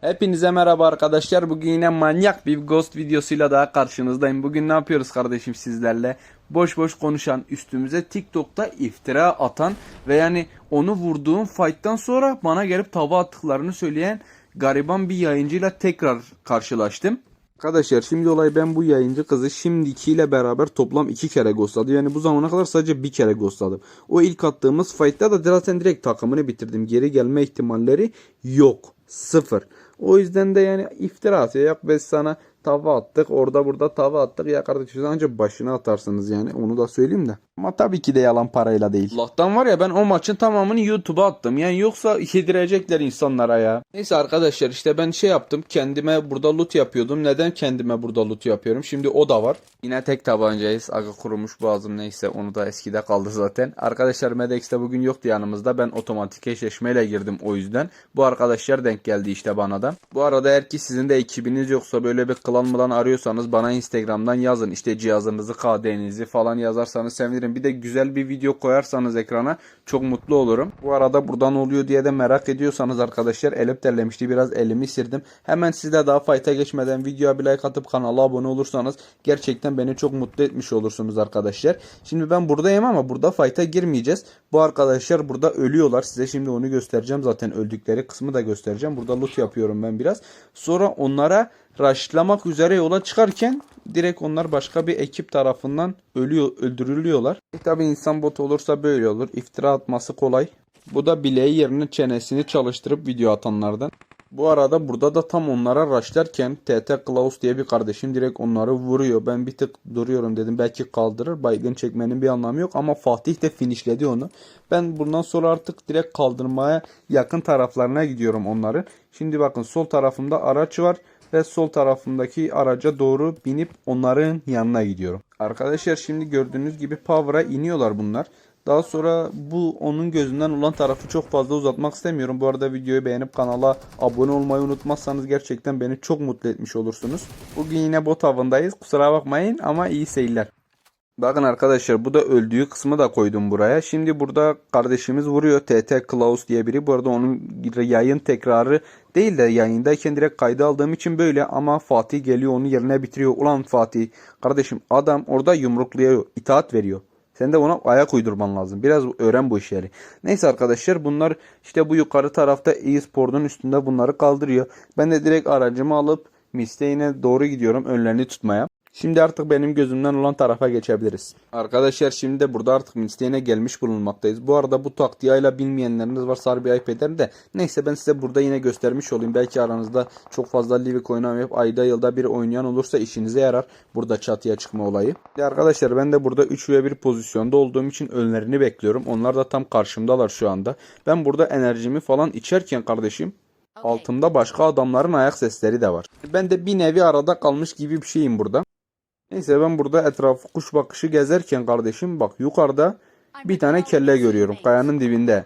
Hepinize merhaba arkadaşlar. Bugün yine manyak bir Ghost videosuyla daha karşınızdayım. Bugün ne yapıyoruz kardeşim sizlerle? Boş boş konuşan, üstümüze TikTok'ta iftira atan ve yani onu vurduğum fight'tan sonra bana gelip tava attıklarını söyleyen gariban bir yayıncıyla tekrar karşılaştım. Arkadaşlar şimdi olay ben bu yayıncı kızı şimdikiyle beraber toplam iki kere ghostladı. Yani bu zamana kadar sadece bir kere ghostladım. O ilk attığımız fight'ta da zaten direkt takımını bitirdim. Geri gelme ihtimalleri yok. Sıfır. O yüzden de yani iftira atıyor. Yok biz sana tava attık. Orada burada tava attık. Ya kardeşim ancak başına atarsınız yani. Onu da söyleyeyim de. Ama tabii ki de yalan parayla değil. Allah'tan var ya ben o maçın tamamını YouTube'a attım. Yani yoksa yedirecekler insanlara ya. Neyse arkadaşlar işte ben şey yaptım. Kendime burada loot yapıyordum. Neden kendime burada loot yapıyorum? Şimdi o da var. Yine tek tabancayız. Aga kurumuş boğazım neyse. Onu da eskide kaldı zaten. Arkadaşlar Medex'te bugün yoktu yanımızda. Ben otomatik eşleşmeyle girdim o yüzden. Bu arkadaşlar denk geldi işte bana da. Bu arada eğer ki sizin de ekibiniz yoksa böyle bir klan mılan arıyorsanız bana Instagram'dan yazın. İşte cihazınızı, KD'nizi falan yazarsanız sevinirim. Bir de güzel bir video koyarsanız ekrana çok mutlu olurum. Bu arada buradan oluyor diye de merak ediyorsanız arkadaşlar elim terlemişti. Biraz elimi sildim. Hemen sizle daha fayta geçmeden videoya bir like atıp kanala abone olursanız gerçekten beni çok mutlu etmiş olursunuz arkadaşlar. Şimdi ben buradayım ama burada fayta girmeyeceğiz. Bu arkadaşlar burada ölüyorlar. Size şimdi onu göstereceğim. Zaten öldükleri kısmı da göstereceğim. Burada loot yapıyorum ben biraz. Sonra onlara rushlamak üzere yola çıkarken direkt onlar başka bir ekip tarafından ölüyor, öldürülüyorlar. E tabi insan bot olursa böyle olur. İftira atması kolay. Bu da bileği yerine çenesini çalıştırıp video atanlardan. Bu arada burada da tam onlara rushlarken TT Klaus diye bir kardeşim direkt onları vuruyor. Ben bir tık duruyorum dedim belki kaldırır. Baygın çekmenin bir anlamı yok ama Fatih de finishledi onu. Ben bundan sonra artık direkt kaldırmaya yakın taraflarına gidiyorum onların. Şimdi bakın sol tarafımda araç var ve sol tarafımdaki araca doğru binip onların yanına gidiyorum. Arkadaşlar şimdi gördüğünüz gibi Power'a iniyorlar bunlar. Daha sonra bu onun gözünden olan tarafı çok fazla uzatmak istemiyorum. Bu arada videoyu beğenip kanala abone olmayı unutmazsanız gerçekten beni çok mutlu etmiş olursunuz. Bugün yine bot avındayız. Kusura bakmayın ama iyi seyirler. Bakın arkadaşlar bu da öldüğü kısmı da koydum buraya. Şimdi burada kardeşimiz vuruyor. TT Klaus diye biri. Bu arada onun yayın tekrarı değil de yayındayken direkt kayda aldığım için böyle ama Fatih geliyor onun yerine bitiriyor. Ulan Fatih kardeşim adam orada yumrukluyor. itaat veriyor. Sen de ona ayak uydurman lazım. Biraz öğren bu işleri. Neyse arkadaşlar bunlar işte bu yukarı tarafta e-spor'un üstünde bunları kaldırıyor. Ben de direkt aracımı alıp Misteğine doğru gidiyorum önlerini tutmaya. Şimdi artık benim gözümden olan tarafa geçebiliriz. Arkadaşlar şimdi de burada artık Misteğine gelmiş bulunmaktayız. Bu arada bu taktiği hala bilmeyenleriniz varsa harbi ayıp eder de. Neyse ben size burada yine göstermiş olayım. Belki aranızda çok fazla Livik oynamayıp ayda yılda bir oynayan olursa işinize yarar. Burada çatıya çıkma olayı. Ve arkadaşlar ben de burada 3 ve 1 pozisyonda olduğum için önlerini bekliyorum. Onlar da tam karşımdalar şu anda. Ben burada enerjimi falan içerken kardeşim altımda başka adamların ayak sesleri de var. Ben de bir nevi arada kalmış gibi bir şeyim burada. Neyse ben burada etrafı kuş bakışı gezerken kardeşim bak yukarıda bir tane kelle görüyorum kayanın dibinde.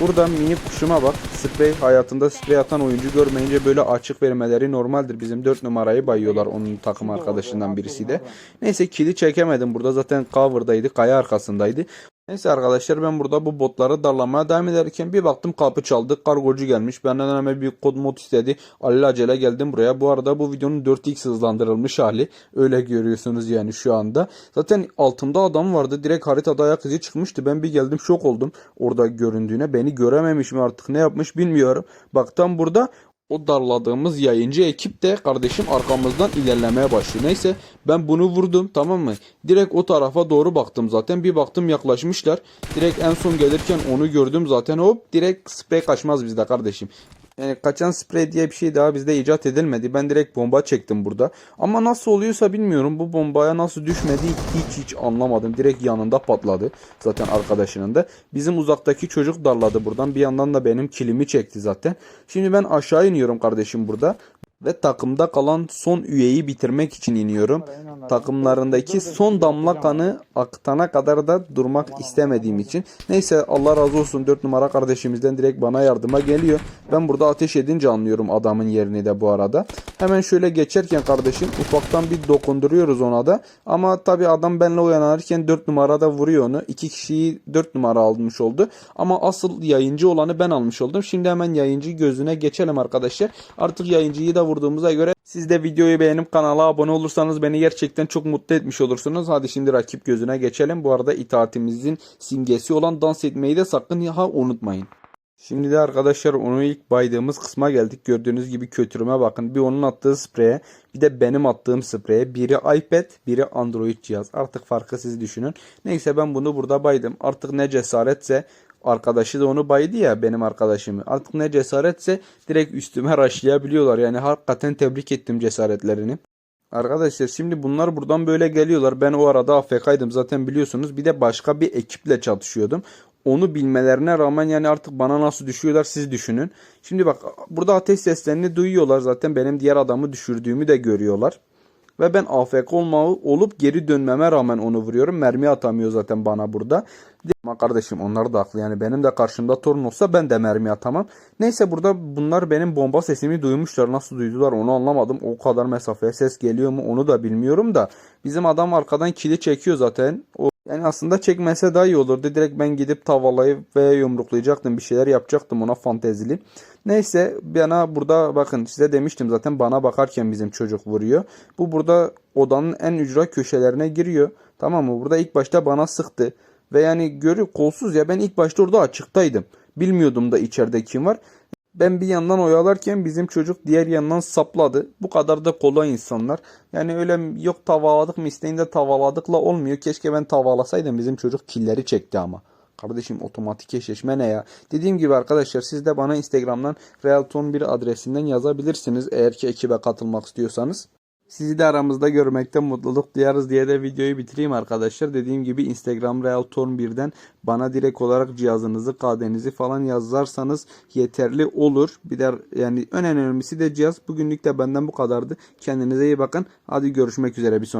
Burada mini kuşuma bak. Sprey hayatında sprey atan oyuncu görmeyince böyle açık vermeleri normaldir. Bizim 4 numarayı bayıyorlar onun takım arkadaşından birisi de. Neyse kili çekemedim. Burada zaten cover'daydı. Kaya arkasındaydı. Neyse arkadaşlar ben burada bu botları darlamaya devam ederken bir baktım kapı çaldı. Kargocu gelmiş. Benden hemen bir kod mod istedi. Alelacele geldim buraya. Bu arada bu videonun 4x hızlandırılmış hali. Öyle görüyorsunuz yani şu anda. Zaten altımda adam vardı. Direkt haritada ayak izi çıkmıştı. Ben bir geldim şok oldum. Orada göründüğüne. Beni görememiş mi artık ne yapmış bilmiyorum. Bak tam burada o darladığımız yayıncı ekip de kardeşim arkamızdan ilerlemeye başlıyor. Neyse ben bunu vurdum tamam mı? Direkt o tarafa doğru baktım zaten. Bir baktım yaklaşmışlar. Direkt en son gelirken onu gördüm zaten. Hop direkt sprey kaçmaz bizde kardeşim. Yani kaçan sprey diye bir şey daha bizde icat edilmedi. Ben direkt bomba çektim burada. Ama nasıl oluyorsa bilmiyorum. Bu bombaya nasıl düşmedi hiç hiç anlamadım. Direkt yanında patladı. Zaten arkadaşının da. Bizim uzaktaki çocuk darladı buradan. Bir yandan da benim kilimi çekti zaten. Şimdi ben aşağı iniyorum kardeşim burada. Ve takımda kalan son üyeyi bitirmek için iniyorum. Takımlarındaki son damla kanı aktana kadar da durmak istemediğim için. Neyse Allah razı olsun 4 numara kardeşimizden direkt bana yardıma geliyor. Ben burada ateş edince anlıyorum adamın yerini de bu arada. Hemen şöyle geçerken kardeşim ufaktan bir dokunduruyoruz ona da. Ama tabi adam benle uyanırken 4 numarada vuruyor onu. 2 kişiyi 4 numara almış oldu. Ama asıl yayıncı olanı ben almış oldum. Şimdi hemen yayıncı gözüne geçelim arkadaşlar. Artık yayıncıyı da vurduğumuza göre siz de videoyu beğenip kanala abone olursanız beni gerçekten çok mutlu etmiş olursunuz. Hadi şimdi rakip gözüne geçelim. Bu arada itaatimizin simgesi olan dans etmeyi de sakın ha unutmayın. Şimdi de arkadaşlar onu ilk baydığımız kısma geldik. Gördüğünüz gibi kötürüme bakın. Bir onun attığı spreye bir de benim attığım spreye. Biri iPad biri Android cihaz. Artık farkı siz düşünün. Neyse ben bunu burada baydım. Artık ne cesaretse arkadaşı da onu baydı ya benim arkadaşımı. Artık ne cesaretse direkt üstüme raşlayabiliyorlar. Yani hakikaten tebrik ettim cesaretlerini. Arkadaşlar şimdi bunlar buradan böyle geliyorlar. Ben o arada AFK'ydım zaten biliyorsunuz. Bir de başka bir ekiple çatışıyordum. Onu bilmelerine rağmen yani artık bana nasıl düşüyorlar siz düşünün. Şimdi bak burada ateş seslerini duyuyorlar zaten benim diğer adamı düşürdüğümü de görüyorlar. Ve ben AFK olma, olup geri dönmeme rağmen onu vuruyorum. Mermi atamıyor zaten bana burada. Ama kardeşim onlar da haklı. Yani benim de karşımda torun olsa ben de mermi atamam. Neyse burada bunlar benim bomba sesimi duymuşlar. Nasıl duydular onu anlamadım. O kadar mesafeye ses geliyor mu onu da bilmiyorum da. Bizim adam arkadan kili çekiyor zaten. O yani aslında çekmese daha iyi olurdu. Direkt ben gidip tavalayıp ve yumruklayacaktım. Bir şeyler yapacaktım ona fantezili. Neyse bana burada bakın size demiştim zaten bana bakarken bizim çocuk vuruyor. Bu burada odanın en ücra köşelerine giriyor. Tamam mı? Burada ilk başta bana sıktı. Ve yani görü kolsuz ya ben ilk başta orada açıktaydım. Bilmiyordum da içeride kim var. Ben bir yandan oyalarken bizim çocuk diğer yandan sapladı. Bu kadar da kolay insanlar. Yani öyle yok tavaladık mı isteğinde tavaladıkla olmuyor. Keşke ben tavalasaydım bizim çocuk killeri çekti ama. Kardeşim otomatik eşleşme ne ya? Dediğim gibi arkadaşlar siz de bana Instagram'dan Realton1 adresinden yazabilirsiniz. Eğer ki ekibe katılmak istiyorsanız. Sizi de aramızda görmekte mutluluk duyarız diye de videoyu bitireyim arkadaşlar. Dediğim gibi Instagram Realtorn1'den bana direkt olarak cihazınızı, KD'nizi falan yazarsanız yeterli olur. Bir de yani en önemlisi de cihaz. Bugünlük de benden bu kadardı. Kendinize iyi bakın. Hadi görüşmek üzere bir sonraki.